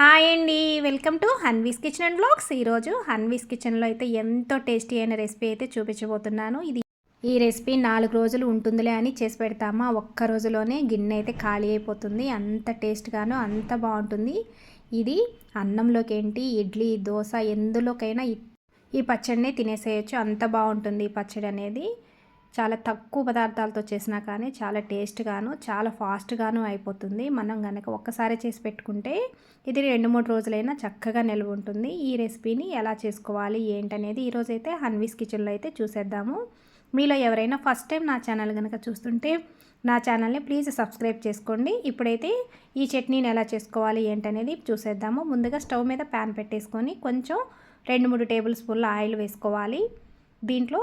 Hi అండి. Welcome to Hanvi's kitchen and blogs. ఈరోజు హన్వీస్ కిచెన్లో అయితే ఎంతో టేస్టీ అయిన రెసిపీ అయితే చూపించబోతున్నాను. ఇది ఈ రెసిపీ నాలుగు రోజులు ఉంటుందిలే అని చేసి పెడతామా? ఒక్క రోజులోనే గిన్నె అయితే ఖాళీ అయిపోతుంది. అంత టేస్ట్గాను అంత బాగుంటుంది. ఇది అన్నంలోకి ఏంటి? ఇడ్లీ దోశ ఎందులోకైనా ఈ పచ్చడిని తినేసేయచ్చు. అంత బాగుంటుంది ఈ పచ్చడి అనేది. చాలా తక్కువ పదార్థాలతో చేసినా కానీ చాలా టేస్ట్గాను చాలా ఫాస్ట్గాను అయిపోతుంది. మనం కనుక ఒక్కసారి చేసి పెట్టుకుంటే ఇది రెండు మూడు రోజులైనా చక్కగా నిల్వ ఉంటుంది. ఈ రెసిపీని ఎలా చేసుకోవాలి ఏంటనేది ఈరోజైతే హన్వీస్ కిచెన్లో అయితే చూసేద్దాము. మీలో ఎవరైనా ఫస్ట్ టైం నా ఛానల్ కనుక చూస్తుంటే నా ఛానల్ని ప్లీజ్ సబ్స్క్రైబ్ చేసుకోండి. ఇప్పుడైతే ఈ చట్నీని ఎలా చేసుకోవాలి ఏంటనేది చూసేద్దాము. ముందుగా స్టవ్ మీద ప్యాన్ పెట్టేసుకొని కొంచెం రెండు మూడు టేబుల్ స్పూన్ల ఆయిల్ వేసుకోవాలి. దీంట్లో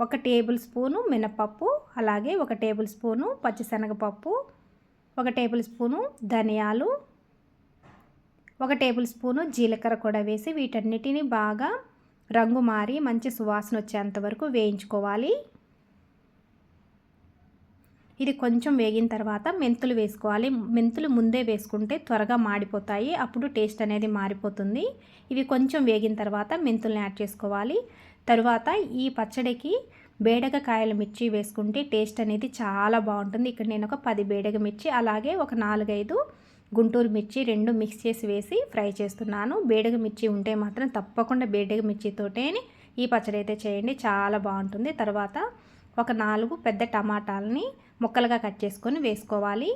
ఒక టేబుల్ స్పూను మినపప్పు అలాగే ఒక టేబుల్ స్పూను పచ్చిశనగపప్పు ఒక టేబుల్ స్పూను ధనియాలు ఒక టేబుల్ స్పూను జీలకర్ర కూడా వేసి వీటన్నిటిని బాగా రంగు మారి మంచి సువాసన వచ్చేంత వరకు వేయించుకోవాలి. ఇది కొంచెం వేగిన తర్వాత మెంతులు వేసుకోవాలి. మెంతులు ముందే వేసుకుంటే త్వరగా మాడిపోతాయి. అప్పుడు టేస్ట్ అనేది మారిపోతుంది. ఇవి కొంచెం వేగిన తర్వాత మెంతుల్ని యాడ్ చేసుకోవాలి. తరువాత ఈ పచ్చడికి బేడగ కాయల మిర్చి వేసుకుంటే టేస్ట్ అనేది చాలా బాగుంటుంది. ఇక్కడ నేను ఒక పది బేడగ మిర్చి అలాగే ఒక నాలుగైదు గుంటూరు మిర్చి రెండు మిక్స్ చేసి వేసి ఫ్రై చేస్తున్నాను. బేడగ మిర్చి ఉంటే మాత్రం తప్పకుండా బేడగ మిర్చితోటే ఈ పచ్చడి అయితే చేయండి. చాలా బాగుంటుంది. తర్వాత ఒక నాలుగు పెద్ద టమాటాలని ముక్కలుగా కట్ చేసుకొని వేసుకోవాలి.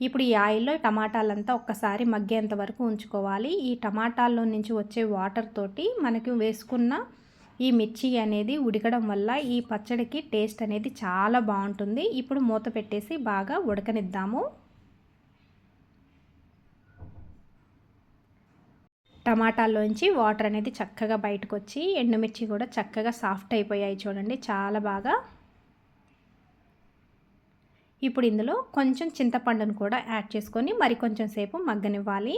ఇప్పుడు ఈ ఆయిల్లో టమాటాలంతా ఒక్కసారి మగ్గేంత వరకు ఉంచుకోవాలి. ఈ టమాటాల్లో నుంచి వచ్చే వాటర్ తోటి మనకి వేసుకున్న ఈ మిర్చి అనేది ఉడకడం వల్ల ఈ పచ్చడికి టేస్ట్ అనేది చాలా బాగుంటుంది. ఇప్పుడు మూత పెట్టేసి బాగా ఉడకనిద్దాము. టమాటాల్లోంచి వాటర్ అనేది చక్కగా బయటకు వచ్చి ఎండుమిర్చి కూడా చక్కగా సాఫ్ట్ అయిపోయాయి చూడండి చాలా బాగా. ఇప్పుడు ఇందులో కొంచెం చింతపండును కూడా యాడ్ చేసుకొని మరి కొంచెం సేపు మగ్గనివ్వాలి.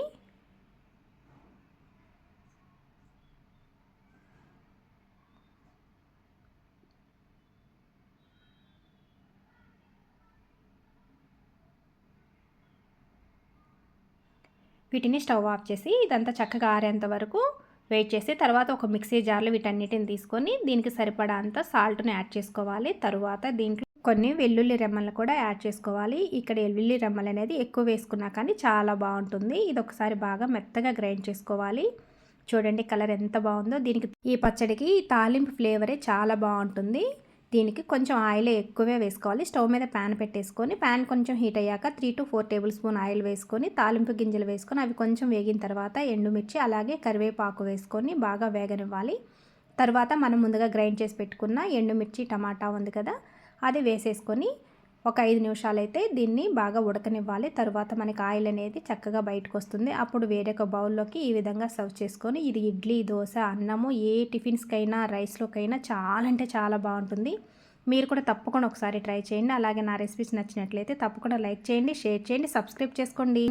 వీటిని స్టవ్ ఆఫ్ చేసి ఇదంతా చక్కగా ఆరేంత వరకు వెయిట్ చేసి తర్వాత ఒక మిక్సీ జార్లో వీటన్నిటిని తీసుకొని దీనికి సరిపడా అంత సాల్ట్ని యాడ్ చేసుకోవాలి. తరువాత దీంట్లో కొన్ని వెల్లుల్లి రెమ్మలు కూడా యాడ్ చేసుకోవాలి. ఇక్కడ వెల్లుల్లి రెమ్మలు అనేది ఎక్కువ వేసుకున్నా కానీ చాలా బాగుంటుంది. ఇది ఒకసారి బాగా మెత్తగా గ్రైండ్ చేసుకోవాలి. చూడండి కలర్ ఎంత బాగుందో. దీనికి ఈ పచ్చడికి తాలింపు ఫ్లేవరే చాలా బాగుంటుంది. దీనికి కొంచెం ఆయిల్ ఎక్కువే వేసుకోవాలి. స్టవ్ మీద ప్యాన్ పెట్టేసుకొని ప్యాన్ కొంచెం హీట్ అయ్యాక three to four tablespoon oil వేసుకొని తాలింపు గింజలు వేసుకొని అవి కొంచెం వేగిన తర్వాత ఎండుమిర్చి అలాగే కరివేపాకు వేసుకొని బాగా వేగనివ్వాలి. తర్వాత మనం ముందుగా గ్రైండ్ చేసి పెట్టుకున్న ఎండుమిర్చి టమాటా ఉంది కదా అది వేసేసుకొని ఒక ఐదు నిమిషాలు అయితే దీన్ని బాగా ఉడకనివ్వాలి. తర్వాత మనకి ఆయిల్ అనేది చక్కగా బయటకు వస్తుంది అప్పుడు వేరొక బౌల్లోకి ఈ విధంగా సర్వ్ చేసుకొని ఇది ఇడ్లీ దోశ అన్నము ఏ టిఫిన్స్కైనా రైస్లోకైనా చాలా అంటే చాలా బాగుంటుంది. మీరు కూడా తప్పకుండా ఒకసారి ట్రై చేయండి. అలాగే నా రెసిపీస్ నచ్చినట్లయితే తప్పకుండా లైక్ చేయండి షేర్ చేయండి సబ్స్క్రైబ్ చేసుకోండి.